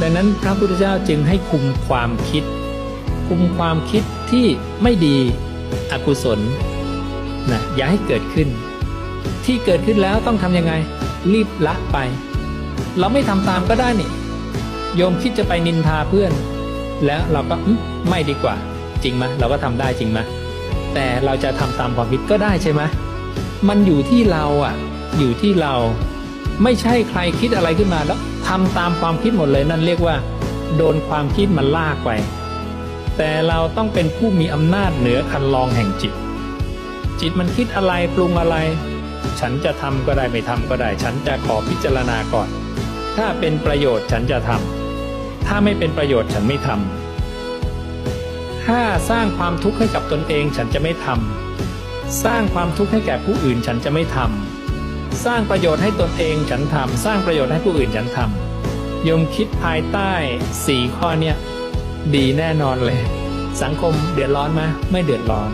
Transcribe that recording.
ดังนั้นพระพุทธเจ้าจึงให้คุมความคิด คุมความคิดที่ไม่ดีอกุศลนะอย่าให้เกิดขึ้น ที่เกิดขึ้นแล้วต้องทำยังไง รีบละไป เราไม่ทำตามก็ได้นี่โยมคิดจะไปนินทาเพื่อน แล้วเราก็ไม่ดีกว่า จริงไหมเราก็ทำได้จริงไหมแต่เราจะทำตามความคิดก็ได้ใช่ไหมมันอยู่ที่เราอะ อยู่ที่เรา ไม่ใช่ใครคิดอะไรขึ้นมาแล้วทำตามความคิดหมดเลยนั่นเรียกว่า โดนความคิดมันลากไป แต่เราต้องเป็นผู้มีอำนาจเหนือคันลองแห่งจิต จิตมันคิดอะไรปรุงอะไร ฉันจะทำก็ได้ไม่ทำก็ได้ ฉันจะขอพิจารณาก่อน ถ้าเป็นประโยชน์ฉันจะทำถ้าไม่เป็นประโยชน์ฉันไม่ทำถ้าสร้างความทุกข์ให้กับตนเองฉันจะไม่ทำสร้างความทุกข์ให้แก่ผู้อื่นฉันจะไม่ทำ สร้างประโยชน์ให้ตนเองฉันทำสร้างประโยชน์ให้ผู้อื่นฉันทำโยมคิดภายใต้สี่ข้อเนี้ยดีแน่นอนเลย สังคมเดือดร้อนไหมไม่เดือดร้อน